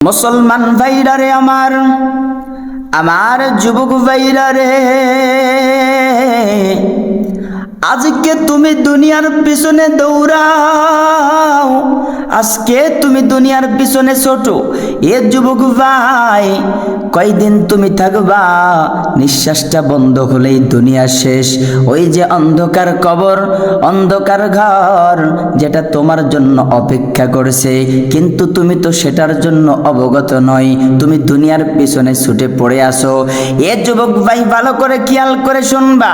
মুসলমান ভাইরা রে আমার আমার যুবক ভাইরা রে। আজকে তুমি দুনিয়ার পিছনে দৌড়াও আজকে তুমি দুনিয়ার পিছনে ছোট। এ যুবক ভাই, কয়দিন তুমি থাকবা? নিঃশ্বাসটা বন্ধ হলেই দুনিয়া শেষ। ওই যে অন্ধকার কবর, অন্ধকার ঘর, যেটা তোমার জন্য অপেক্ষা করেছে। কিন্তু তুমি তো সেটার জন্য অবগত নয় তুমি দুনিয়ার পিছনে ছুটে পড়ে আসো এ যুবক ভাই, ভালো করে খেয়াল করে শুনবা।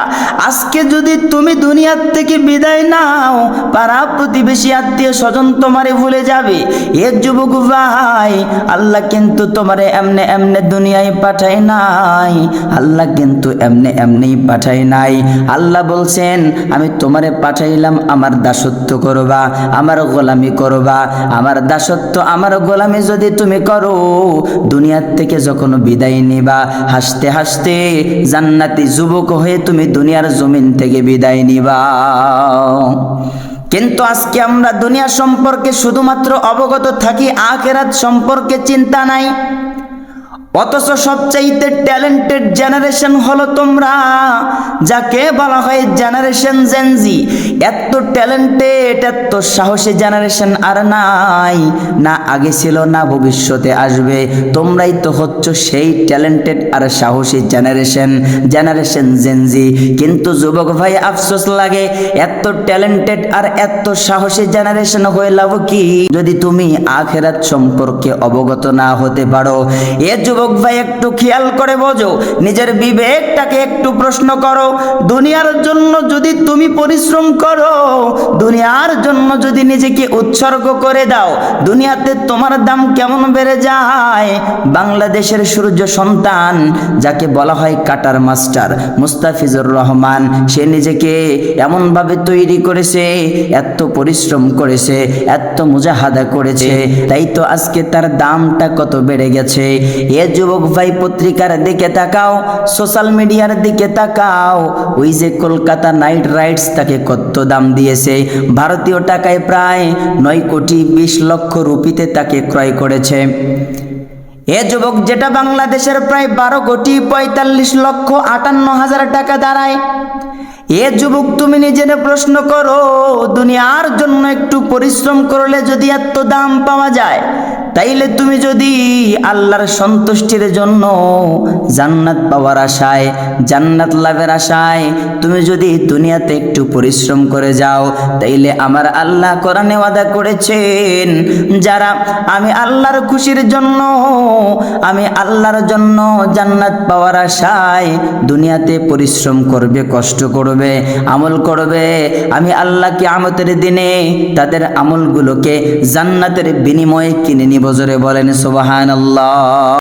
আজকে যদি তুমি দুনিয়ার থেকে বিদায় নাও, পাড়া প্রতিবেশী, আত্মীয় স্বজন তোমারে ভুলে যাবে। এ যুবক ভাই, আল্লাহ কিন্তু তোমারে এমনে এমনে দুনিয়ায় পাঠায় নাই। আল্লাহ কিন্তু এমনে এমনি পাঠায় নাই। আল্লাহ বলছেন, আমি তোমারে পাঠাইলাম, আমার দাসত্ব করবা, আমার গোলামি করবা। আমার দাসত্ব, আমার গোলামি যদি তুমি করো, দুনিয়ার থেকে যখন বিদায় নিবা, হাসতে হাসতে জান্নাতি যুবক হয়ে তুমি দুনিয়ার জমিন থেকে বিদায় নিবা। কিন্তু আজকে আমরা দুনিয়া সম্পর্কে শুধুমাত্র অবগত থাকি আখেরাত সম্পর্কে চিন্তা নাই। অথচ সবচাইতে ট্যালেন্টেড জেনারেশন হলো তোমরা। যাকে বলা হয় জেনারেশন জেনজি এত ট্যালেন্টেড, এত সাহসী জেনারেশন আর নাই। না আগে ছিল, না ভবিষ্যতে আসবে। তোমরাই তো হচ্ছ সেই ট্যালেন্টেড আর সাহসী জেনারেশন জেনারেশন জেনজি কিন্তু যুবক ভাই, আফসোস লাগে, এত ট্যালেন্টেড আর এত সাহসী জেনারেশন হয়ে লাভ কি? যদি তুমি আখেরাত সম্পর্কে অবগত না হতে পারো, এ যুবক ভাই একটু খেয়াল করে বোঝো, নিজের বিবেকটাকে একটু প্রশ্ন করো। দুনিয়ার জন্য যদি তুমি পরিশ্রম করো, দুনিয়ার জন্য যদি নিজেকে উৎসর্গ করে দাও, দুনিয়াতে তোমার দাম কেমন বেড়ে যায়? বাংলাদেশের সূর্য সন্তান, যাকে বলা হয় কাটার মাস্টার, মুস্তাফিজুর রহমান, সে নিজেকে এমনভাবে তৈরি করেছে, এত পরিশ্রম করেছে, এত মুজাহাদা করেছে, তাই তো আজকে তার দামটা কত বেড়ে গেছে? এ যুবক ভাই পত্রিকার দিকে তাকাও সোশ্যাল মিডিয়ার দিকে তাকাও। ওই যে কলকাতা নাইট রাইডস তাকে কত দাম দিয়েছে। ভারতীয় টাকায় প্রায় নয় কোটি বিশ লক্ষ রুপিতে তাকে ক্রয় করেছে। এ যুবক যেটা বাংলাদেশের প্রায় বারো কোটি পঁয়তাল্লিশ লক্ষ আটান্ন হাজার টাকা দাঁড়ায়। এ যুবক তুমি নিজের প্রশ্ন করো, দুনিয়ার জন্য একটু পরিশ্রম করলে যদি এত দাম পাওয়া যায় তাইলে তুমি যদি আল্লাহর সন্তুষ্টির জন্য জান্নাত পাওয়ার আশায়, জান্নাত লাভের আশায় তুমি যদি দুনিয়াতে একটু পরিশ্রম করে যাও, তাইলে আমার আল্লাহ কোরআনে ওয়াদা করেছেন, যারা আমি আল্লাহর খুশির জন্য, আমি আল্লাহর জন্য জান্নাত পাওয়ার আশায় দুনিয়াতে পরিশ্রম করবে, কষ্ট করবে, আমল করবে, আমি আল্লাহকে আমতের দিনে তাদের আমলগুলোকে জান্নাতের বিনিময়ে কিনে নিব। জোরে বলেন সুবাহান আল্লাহ